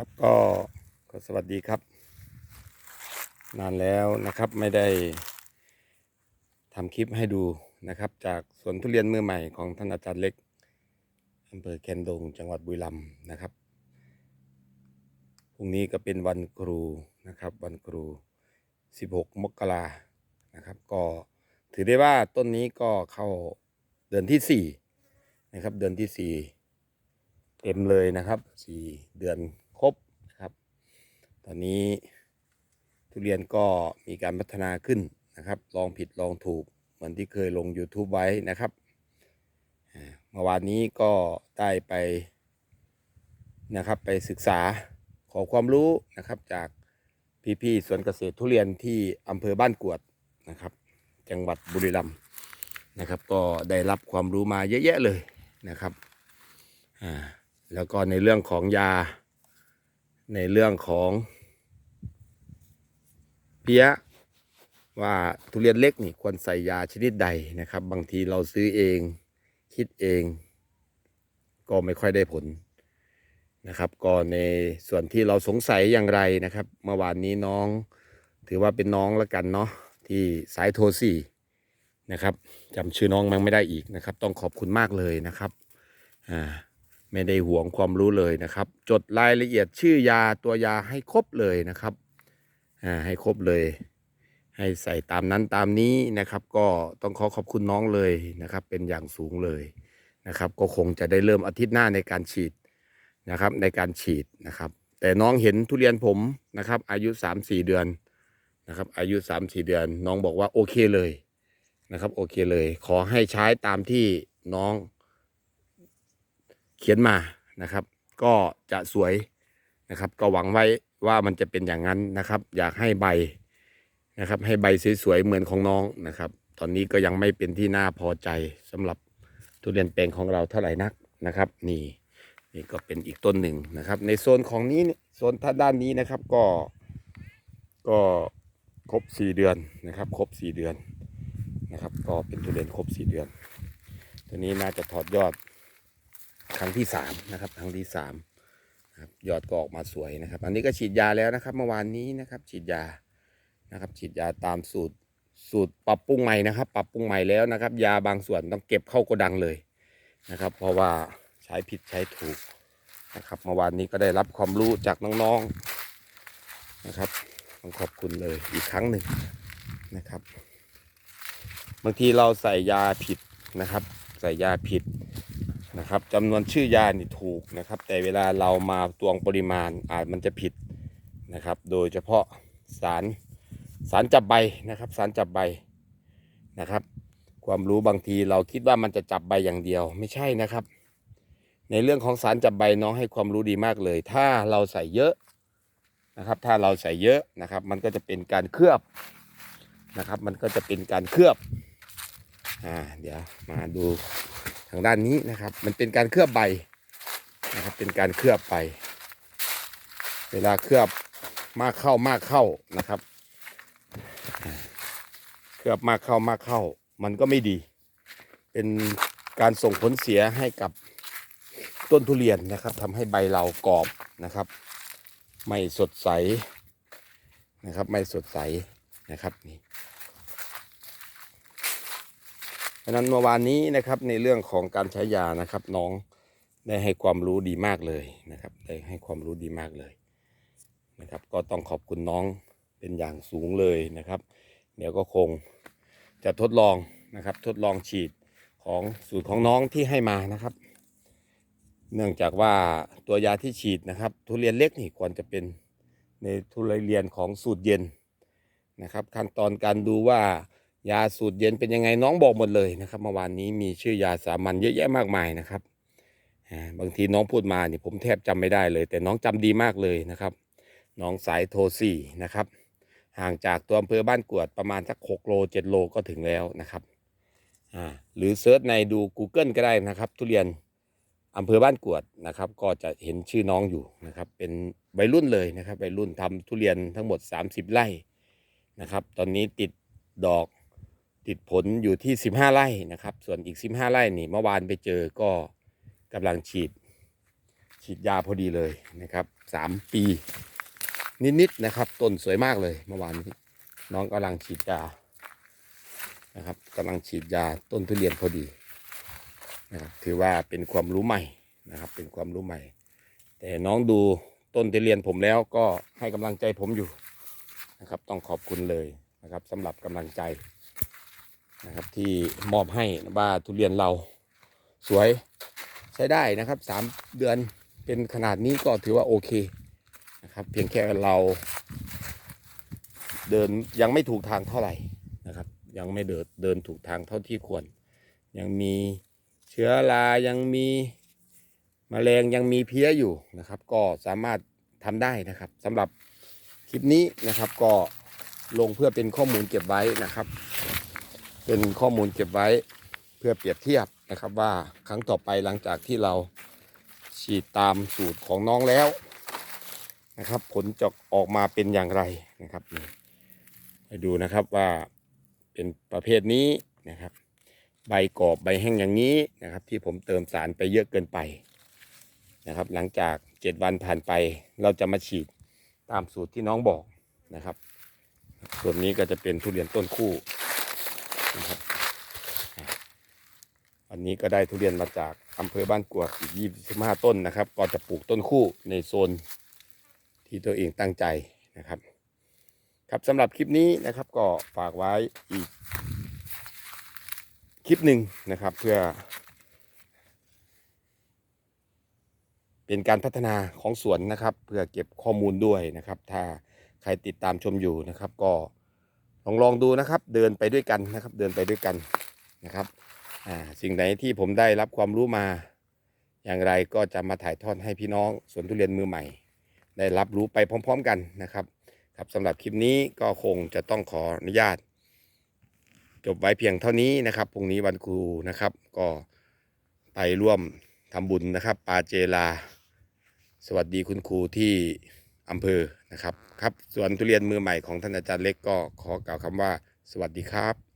ครับก็ก็สวัสดีครับ นานแล้วนะครับไม่ได้ทำคลิปให้ดูนะครับ จากสวนทุเรียนมือใหม่ของท่านอาจารย์เล็กอำเภอแคนดงจังหวัดบุรีรัมย์นะครับพรุ่งนี้ก็เป็นวันครูนะครับ วันครู 16 มกรานะครับ ก็ถือได้ว่าต้นนี้ก็เข้าเดือนที่4นะครับ เดือนที่4เต็มเลยนะครับสี่เดือน ตอนนี้ทุเรียนก็มีการพัฒนาขึ้นนะครับ ลองผิดลองถูก เหมือนที่เคยลง YouTube ไว้นะครับเมื่อวานนี้ก็ได้ไปนะครับไปศึกษาขอความรู้นะครับจากพี่ๆสวนเกษตรทุเรียนที่อำเภอบ้านกวดนะครับ จังหวัดบุรีรัมย์นะครับ ก็ได้รับความรู้มาเยอะแยะเลยนะครับอ่าแล้วก็ในเรื่องของยา ในเรื่องของเพี้ยว่าทุเรียนเล็กนี่ควรใส่ยาชนิดใดนะครับ บางทีเราซื้อเองคิดเอง ก็ไม่ค่อยได้ผลนะครับก็ในส่วนที่เราสงสัยอย่างไรนะครับ เมื่อวานนี้น้อง ถือว่าเป็นน้องแล้วกันเนาะที่สายโทรสี่นะครับจำชื่อน้องมันไม่ได้อีกนะครับ ต้องขอบคุณมากเลยนะครับอ่า ไม่ได้หวงความรู้เลยนะครับ จดรายละเอียดชื่อยาตัวยาให้ครบเลยนะครับอ่าให้ครบเลย ให้ใส่ตามนั้นตามนี้นะครับ ก็ต้องขอขอบคุณน้องเลยนะครับ เป็นอย่างสูงเลยนะครับ ก็คงจะได้เริ่มอาทิตย์หน้าในการฉีดนะครับ ในการฉีดนะครับ แต่น้องเห็นทุเรียนผมนะครับ อายุ 3-4 เดือนนะครับ อายุ 3-4 เดือน น้องบอกว่าโอเคเลยนะครับ โอเคเลย ขอให้ใช้ตามที่น้อง เขียนมานะครับ ก็จะสวยนะครับ ก็หวังไว้ว่ามันจะเป็นอย่างนั้นนะครับ อยากให้ใบนะครับ ให้ใบสวยๆเหมือนของน้องนะครับ ตอนนี้ก็ยังไม่เป็นที่น่าพอใจสำหรับทุเรียนแปลงของเราเท่าไหร่นักนะครับ นี่นี่ก็เป็นอีกต้นหนึ่งนะครับ ในโซนของนี้โซนท่านด้านนี้นะครับก็ก็ครบสี่เดือนนะครับ ครบสี่เดือนนะครับ ก็เป็นทุเรียนครบสี่เดือน ตัวนี้น่าจะถอดยอด ครั้งที่สามนะครับ ครั้งที่สามนะครับยอดก็ออกมาสวยนะครับ อันนี้ก็ฉีดยาแล้วนะครับ เมื่อวานนี้นะครับ ฉีดยานะครับ ฉีดยาตามสูตรสูตรปรับปรุงใหม่นะครับ ปรับปรุงใหม่แล้วนะครับ ยาบางส่วนต้องเก็บเข้าโกดังเลยนะครับ เพราะว่าใช้ผิดใช้ถูกนะครับเมื่อวานนี้ก็ได้รับความรู้จากน้องๆนะครับต้องขอบคุณเลยอีกครั้งหนึ่งนะครับ บางทีเราใส่ยาผิดนะครับ ใส่ยาผิด นะครับจำนวนชื่อยานี่ถูกนะครับ แต่เวลาเรามาตวงปริมาณอาจมันจะผิดนะครับ โดยเฉพาะสารสารจับใบนะครับสารจับใบนะครับ ความรู้บางทีเราคิดว่ามันจะจับใบอย่างเดียวไม่ใช่นะครับ ในเรื่องของสารจับใบน้องให้ความรู้ดีมากเลย ถ้าเราใส่เยอะนะครับ ถ้าเราใส่เยอะนะครับ มันก็จะเป็นการเคลือบนะครับ มันก็จะเป็นการเคลือบอ่าเดี๋ยวมาดู ทางด้านนี้นะครับ มันเป็นการเคลือบใบนะครับ เป็นการเคลือบใบเวลาเคลือบมากเข้ามากเข้านะครับ เคลือบมากเข้ามากเข้า มันก็ไม่ดี เป็นการส่งผลเสียให้กับต้นทุเรียนนะครับทำให้ใบเรากรอบนะครับ ไม่สดใสนะครับ ไม่สดใสนะครับนี่ เพราะฉะนั้นเมื่อวานนี้นะครับในเรื่องของการใช้ยานะครับ น้องได้ให้ความรู้ดีมากเลยนะครับ ได้ให้ความรู้ดีมากเลยนะครับ ก็ต้องขอบคุณน้องเป็นอย่างสูงเลยนะครับ เดี๋ยวก็คงจะทดลองนะครับ ทดลองฉีดของสูตรของน้องที่ให้มานะครับ เนื่องจากว่าตัวยาที่ฉีดนะครับ ทุเรียนเล็กนี่ควรจะเป็นในทุเรียนของสูตรเย็นนะครับ ขั้นตอนการดูว่า ยาสูตรเย็นเป็นยังไงน้องบอกหมดเลยนะครับเมื่อวานนี้มีชื่อยาสามัญเยอะแยะมากมายนะครับบางทีน้องพูดมาเนี่ยผมแทบจำไม่ได้เลย แต่น้องจำดีมากเลยนะครับ น้องสายโทสี่นะครับ ห่างจากตัวอำเภอบ้านกวดประมาณสักหกโลเจ็ดโลก็ถึงแล้วนะครับหรือเซิร์ชในดู Google ก็ได้นะครับ ทุเรียนอำเภอบ้านกวดนะครับ ก็จะเห็นชื่อน้องอยู่นะครับ เป็นวัยรุ่นเลยนะครับวัยรุ่นทำทุเรียนทั้งหมด 30 ไร่นะครับ ตอนนี้ติดดอก ติดผลอยู่ที่ 15 ไร่นะครับ ส่วนอีก 15 ไร่นี่เมื่อวานไปเจอก็กำลังฉีด ฉีดยาพอดีเลยนะครับสามปี นิดๆนะครับต้นสวยมากเลยเมื่อวานนี้น้องกำลังฉีดยานะครับกำลังฉีดยาต้นทุเรียนพอดีนะครับถือว่าเป็นความรู้ใหม่นะครับ เป็นความรู้ใหม่ แต่น้องดูต้นทุเรียนผมแล้วก็ให้กำลังใจผมอยู่นะครับ ต้องขอบคุณเลยนะครับสำหรับกำลังใจ นะครับที่มอบให้ว่าทุเรียนเราสวยใช้ได้นะครับสามเดือนเป็นขนาดนี้ก็ถือว่าโอเคนะครับเพียงแค่เรา เดินยังไม่ถูกทางเท่าไหร่นะครับ ยังไม่เดินเดินถูกทางเท่าที่ควร ยังมีเชื้อรายังมีมแมลงยังมีเพี้ยอยู่นะครับ ก็สามารถทำได้นะครับสำหรับคลิปนี้นะครับก็ลงเพื่อเป็นข้อมูลเก็บไว้นะครับ เป็นข้อมูลเก็บไว้เพื่อเปรียบเทียบนะครับว่าครั้งต่อไปหลังจากที่เราฉีดตามสูตรของน้องแล้วนะครับ ผลจะออกมาเป็นอย่างไรนะครับนี่ให้ดูนะครับว่าเป็นประเภทนี้นะครับ ใบกรอบใบแห้งอย่างนี้นะครับ ที่ผมเติมสารไปเยอะเกินไปนะครับ หลังจาก7วันผ่านไป เราจะมาฉีดตามสูตรที่น้องบอกนะครับ ส่วนนี้ก็จะเป็นทุเรียนต้นคู่ นะครับอันนี้ก็ได้ทุเรียนมาจากอำเภอบ้านกวดอีก25ต้นนะครับ ก็จะปลูกต้นคู่ในโซนที่ตัวเองตั้งใจนะครับ ครับสำหรับคลิปนี้นะครับก็ฝากไว้อีก คลิปหนึ่งนะครับเพื่อ เป็นการพัฒนาของสวนนะครับ เพื่อเก็บข้อมูลด้วยนะครับ ถ้าใครติดตามชมอยู่นะครับ ก็ ลองลองดูนะครับ เดินไปด้วยกันนะครับ เดินไปด้วยกันนะครับสิ่งไหนที่ผมได้รับความรู้มา อย่างไรก็จะมาถ่ายทอดให้พี่น้องสวนทุเรียนมือใหม่ ได้รับรู้ไปพร้อม ๆ กันนะครับ ครับสำหรับคลิปนี้ก็คงจะต้องขออนุญาต จบไว้เพียงเท่านี้นะครับพรุ่งนี้วันครูนะครับ ก็ไปร่วมทำบุญนะครับ ปาเจลา สวัสดีคุณครูที่อำเภอ นะครับ ครับ ส่วนทุเรียนมือใหม่ของท่านอาจารย์เล็กก็ขอกล่าวคำว่า สวัสดีครับ